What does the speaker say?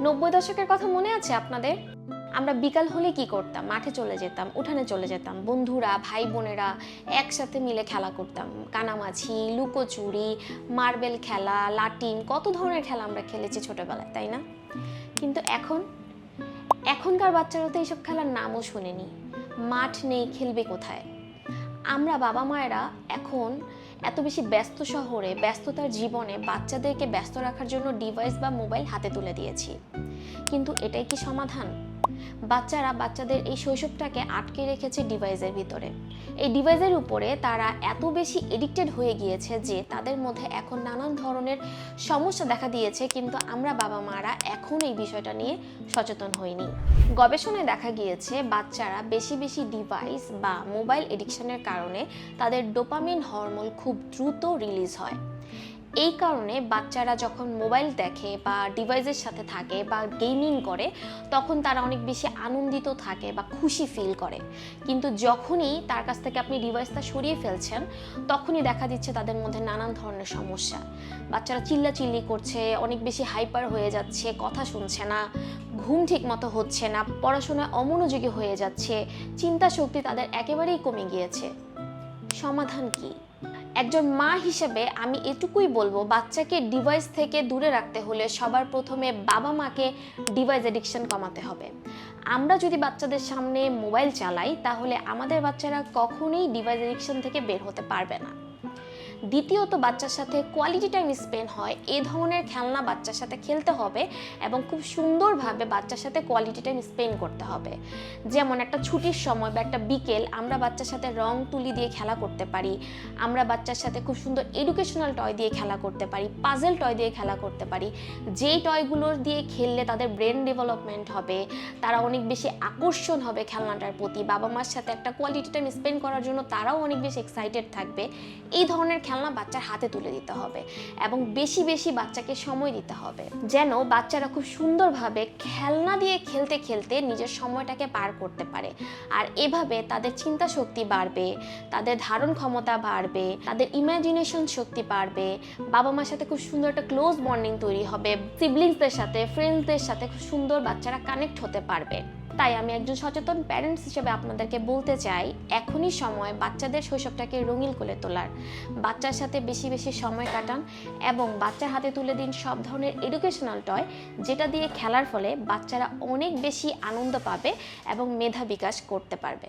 নব্বই দশকের কথা মনে আছে আপনাদের? আমরা বিকাল হলে কি করতাম? মাঠে চলে যেতাম, উঠানে চলে যেতাম। বন্ধুরা, ভাই বোনেরা একসাথে মিলে খেলা করতাম। কানামাছি, লুকোচুরি, মার্বেল খেলা লাটিম কত ধরনের খেলা আমরা খেলেছি ছোটবেলায়, তাই না? কিন্তু এখন, এখনকার বাচ্চারা তো এইসব খেলার নামও শুনেনি। মাঠ নেই, খেলবে কোথায়? আমরা বাবা মায়েরা এখন এত বেশি ব্যস্ত শহরে, ব্যস্ততার জীবনে বাচ্চাদেরকে ব্যস্ত রাখার জন্য ডিভাইস বা মোবাইল হাতে তুলে দিয়েছি। কিন্তু এটাই কি সমাধান? বাচ্চারা বাচ্চাদের এই শৈশবটাকে আটকে রেখেছে ডিভাইসের ভিতরে। এই ডিভাইসের উপরে তারা এত বেশি এডিক্টেড হয়ে গিয়েছে যে তাদের মধ্যে এখন নানান ধরনের সমস্যা দেখা দিয়েছে, কিন্তু আমরা বাবা মারা এখন এই বিষয়টা নিয়ে সচেতন হইনি। গবেষণায় দেখা গিয়েছে, বাচ্চারা বেশি বেশি ডিভাইস বা মোবাইল এডিকশনের কারণে তাদের ডোপামিন হরমোন খুব দ্রুত রিলিজ হয়। এই কারণে বাচ্চারা যখন মোবাইল দেখে বা ডিভাইসের সাথে থাকে বা গেমিং করে, তখন তারা অনেক বেশি আনন্দিত থাকে বা খুশি ফিল করে। কিন্তু যখনই তার কাছ থেকে আপনি ডিভাইসটা সরিয়ে ফেলছেন, তখনই দেখা দিচ্ছে তাদের মধ্যে নানান ধরনের সমস্যা। বাচ্চারা চিল্লাচিল্লি করছে, অনেক বেশি হাইপার হয়ে যাচ্ছে, কথা শুনছে না, ঘুম ঠিক মতো হচ্ছে না, পড়াশোনায় অমনোযোগী হয়ে যাচ্ছে, চিন্তা শক্তি তাদের একেবারেই কমে গিয়েছে। সমাধান কি? একজন মা হিসেবে আমি এটুকুই বলব, বাচ্চাকে ডিভাইস থেকে দূরে রাখতে হলে সবার প্রথমে বাবা মাকে ডিভাইস অ্যাডিকশন কমাতে হবে। আমরা যদি বাচ্চাদের সামনে মোবাইল চালাই, তাহলে আমাদের বাচ্চারা কখনোই ডিভাইস অ্যাডিকশন থেকে বের হতে পারবে না। দ্বিতীয়ত বাচ্চার সাথে কোয়ালিটি টাইম স্পেন্ড হয়, এ ধরনের খেলনা বাচ্চার সাথে খেলতে হবে এবং খুব সুন্দরভাবে বাচ্চার সাথে কোয়ালিটি টাইম স্পেন্ড করতে হবে। যেমন একটা ছুটির সময় বা একটা বিকেল আমরা বাচ্চার সাথে রং তুলি দিয়ে খেলা করতে পারি, আমরা বাচ্চার সাথে খুব সুন্দর এডুকেশনাল টয় দিয়ে খেলা করতে পারি পাজেল টয় দিয়ে খেলা করতে পারি। যেই টয়গুলো দিয়ে খেললে তাদের ব্রেন ডেভেলপমেন্ট হবে, তারা অনেক বেশি আকর্ষণ হবে খেলনাটার প্রতি, বাবা মার সাথে একটা কোয়ালিটি টাইম স্পেন্ড করার জন্য তারাও অনেক বেশি এক্সাইটেড থাকবে। এই ধরনের খেলনা বাচ্চার হাতে তুলে দিতে হবে এবং বেশি বেশি বাচ্চাকে সময় দিতে হবে। যেন বাচ্চারা খুব সুন্দরভাবে খেলনা দিয়ে খেলতে খেলতে নিজের সময়টাকে পার করতে পারে। আর এভাবে তাদের চিন্তা শক্তি বাড়বে, তাদের ধারণ ক্ষমতা বাড়বে, তাদের ইমাজিনেশন শক্তি বাড়বে, বাবা মার সাথে খুব সুন্দর একটা ক্লোজ বন্ডিং তৈরি হবে সিবলিংসদের সাথে ফ্রেন্ডসদের সাথে খুব সুন্দর বাচ্চারা কানেক্ট হতে পারবে। তাই আমি একজন সচেতন প্যারেন্টস হিসেবে আপনাদেরকে বলতে চাই, এখনই সময় বাচ্চাদের শৈশবটাকে রঙিন করে তোলার। বাচ্চার সাথে বেশি বেশি সময় কাটান এবং বাচ্চার হাতে তুলে দিন সব ধরনের এডুকেশনাল টয় যেটা দিয়ে খেলার ফলে বাচ্চারা অনেক বেশি আনন্দ পাবে এবং মেধা বিকাশ করতে পারবে।